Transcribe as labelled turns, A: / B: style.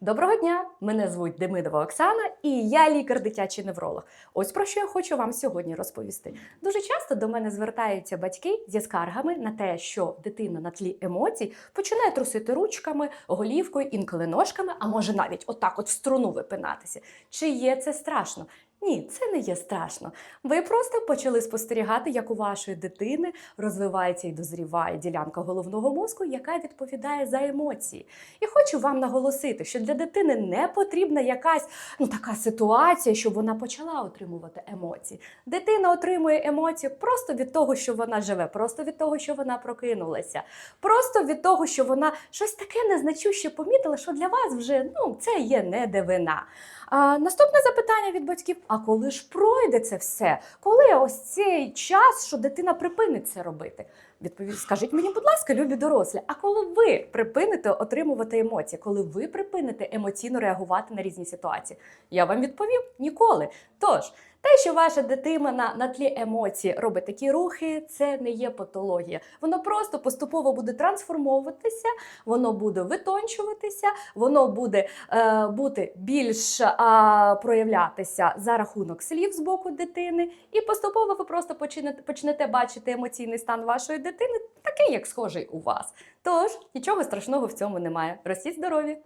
A: Доброго дня! Мене звуть Демидова Оксана, і я лікар дитячий невролог. Ось про що я хочу вам сьогодні розповісти. Дуже часто до мене звертаються батьки зі скаргами на те, що дитина на тлі емоцій починає трусити ручками, голівкою, інколи ножками, а може навіть отак, от в струну випинатися. Чи є це страшно? Ні, це не є страшно. Ви просто почали спостерігати, як у вашої дитини розвивається і дозріває ділянка головного мозку, яка відповідає за емоції. І хочу вам наголосити, що для дитини не потрібна якась ну така ситуація, щоб вона почала отримувати емоції. Дитина отримує емоції просто від того, що вона живе, просто від того, що вона прокинулася, просто від того, що вона щось таке незначуще помітила, що для вас вже ну це є не дивина. А, наступне запитання від батьків: а коли ж пройде це все? Коли ось цей час, що дитина припинить це робити? Відповідь, скажіть мені, будь ласка, любі дорослі, а коли ви припините отримувати емоції, коли ви припините емоційно реагувати на різні ситуації? Я вам відповім ніколи. Тож, те, що ваша дитина на, тлі емоцій робить такі рухи, це не є патологія. Воно просто поступово буде трансформовуватися, воно буде витончуватися, воно буде е, бути більш е, проявлятися за рахунок слів з боку дитини, і поступово ви просто почнете, почнете бачити емоційний стан вашої дитини, такий, як схожий у вас. Тож нічого страшного в цьому немає. Ростіть здорові!